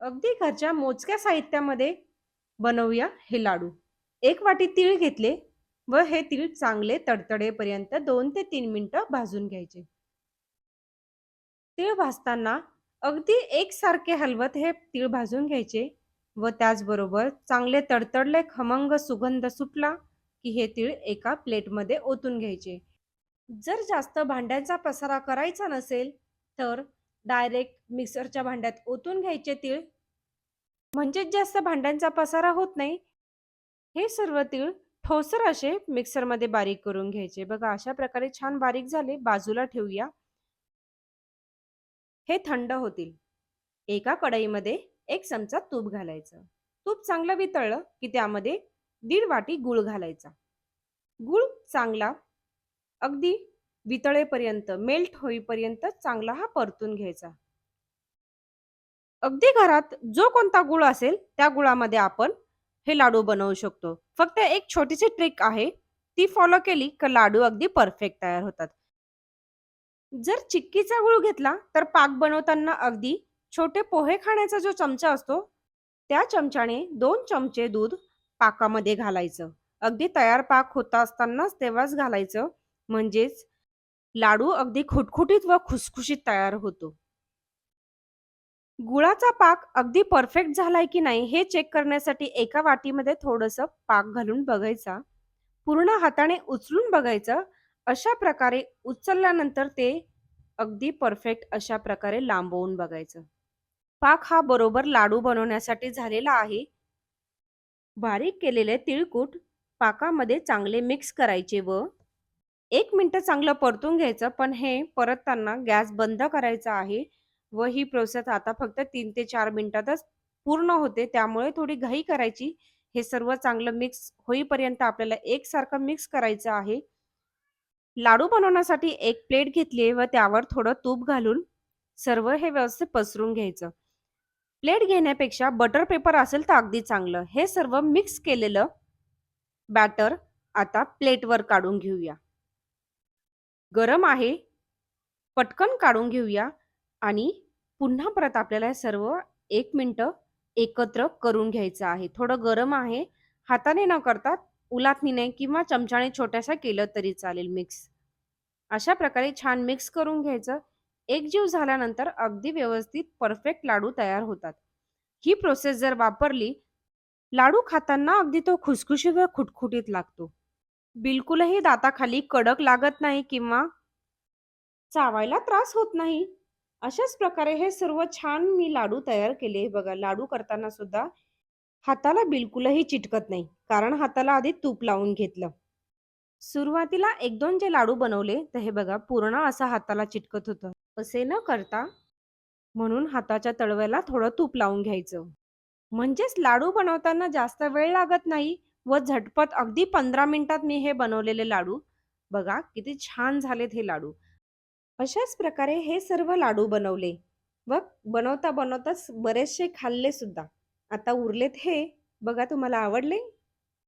अगदी घरच्या मोजक्या साहित्यामध्ये बनवूया हे लाडू. एक वाटी तीळ घेतले व हे तीळ चांगले तडतडेपर्यंत दोन ते तीन मिनिटं भाजून घ्यायचे. तीळ भाजताना अगदी एकसारखे हलवत हे तीळ भाजून घ्यायचे व त्याचबरोबर चांगले तडतडले खमंग सुगंध सुटला की हे तीळ एका प्लेटमध्ये ओतून घ्यायचे. जर जास्त भांड्यांचा पसारा करायचा नसेल तर डायरेक्ट मिक्सरच्या भांड्यात ओतून घ्यायचे तीळ. म्हणजेच जास्त भांड्यांचा पसारा होत नाही. हे सर्व तीळ ठोसर असे मिक्सरमध्ये बारीक करून घ्यायचे. बघा अशा प्रकारे छान बारीक झाले. बाजूला ठेवूया. हे थंड होतील. एका कढईमध्ये एक चमचा तूप घालायचं. तूप चांगलं वितळलं की त्यामध्ये दीड वाटी गूळ घालायचा. गूळ चांगला अगदी वितळेपर्यंत मेल्ट होईपर्यंत चांगला हा परतून घ्यायचा. अगदी घरात जो कोणता गुळ असेल त्या गुळामध्ये आपण हे लाडू बनवू शकतो. फक्त एक छोटीशी ट्रिक आहे. ती फॉलो केली की लाडू अगदी परफेक्ट तयार होतात. जर चिक्कीचा गूळ घेतला तर पाक बनवताना अगदी छोटे पोहे खाण्याचा जो चमचा असतो त्या चमच्याने दोन चमचे दूध पाकामध्ये घालायचं. अगदी तयार पाक होता असतानाच तेव्हाच घालायचं. म्हणजेच लाडू अगदी खुटखुटीत व खुसखुशीत तयार होतो. गुळाचा पाक अगदी परफेक्ट झालाय की नाही हे चेक करण्यासाठी एका वाटीमध्ये थोडंसं पाक घालून बघायचा. पूर्ण हाताने उचलून बघायचं. अशा प्रकारे उचलल्यानंतर ते अगदी परफेक्ट अशा प्रकारे लांबवून बघायचं. पाक हा बरोबर लाडू बनवण्यासाठी झालेला आहे. बारीक केलेले तिळकूट पाकामध्ये चांगले मिक्स करायचे व एक मिनटं चांगलं परतून घ्यायचं. पण हे परतताना गॅस बंद करायचा आहे व ही प्रोसेस आता फक्त तीन ते चार मिनिटातच पूर्ण होते. त्यामुळे थोडी घाई करायची. हे सर्व चांगलं मिक्स होईपर्यंत आपल्याला एकसारखं मिक्स करायचं आहे. लाडू बनवण्यासाठी एक प्लेट घेतली व त्यावर थोडं तूप घालून सर्व हे व्यवस्थित पसरून घ्यायचं. प्लेट घेण्यापेक्षा बटर पेपर असेल तर अगदी चांगलं. हे सर्व मिक्स केलेलं बॅटर आता प्लेटवर काढून घेऊया. गरम आहे. पटकन काढून घेऊया आणि पुन्हा परत आपल्याला हे सर्व एक मिनटं एकत्र करून घ्यायचं आहे. थोडं गरम आहे. हाताने न करता उलातनीने किंवा चमच्याने छोट्याशा केलं तरी चालेल मिक्स. अशा प्रकारे छान मिक्स करून घ्यायचं. एकजीव झाल्यानंतर अगदी व्यवस्थित परफेक्ट लाडू तयार होतात. ही प्रोसेस जर वापरली, लाडू खाताना अगदी तो खुसखुशीत व खुटखुटीत लागतो. बिलकुलही दाताखाली कडक लागत नाही किंवा चावायला त्रास होत नाही. अशाच प्रकारे हे सर्व छान मी लाडू तयार केले. बघा लाडू करताना सुद्धा हाताला बिलकुलही चिटकत नाही. कारण हाताला आधी तूप लावून घेतलं. सुरुवातीला 1-2 जे लाडू बनवले तर हे बघा पूर्ण असा हाताला चिटकत होतं. असे न करता म्हणून हाताच्या तळव्याला थोडं तूप लावून घ्यायचं. म्हणजेच लाडू बनवताना जास्त वेळ लागत नाही व झटपट अगदी 15 मिनिटात मी हे बनवलेले लाडू बघा किती छान झालेत हे लाडू. अशाच प्रकारे हे सर्व लाडू बनवले व बनवता बनवताच बरेचसे खाल्ले सुद्धा. आता उरलेत हे. बघा तुम्हाला आवडले?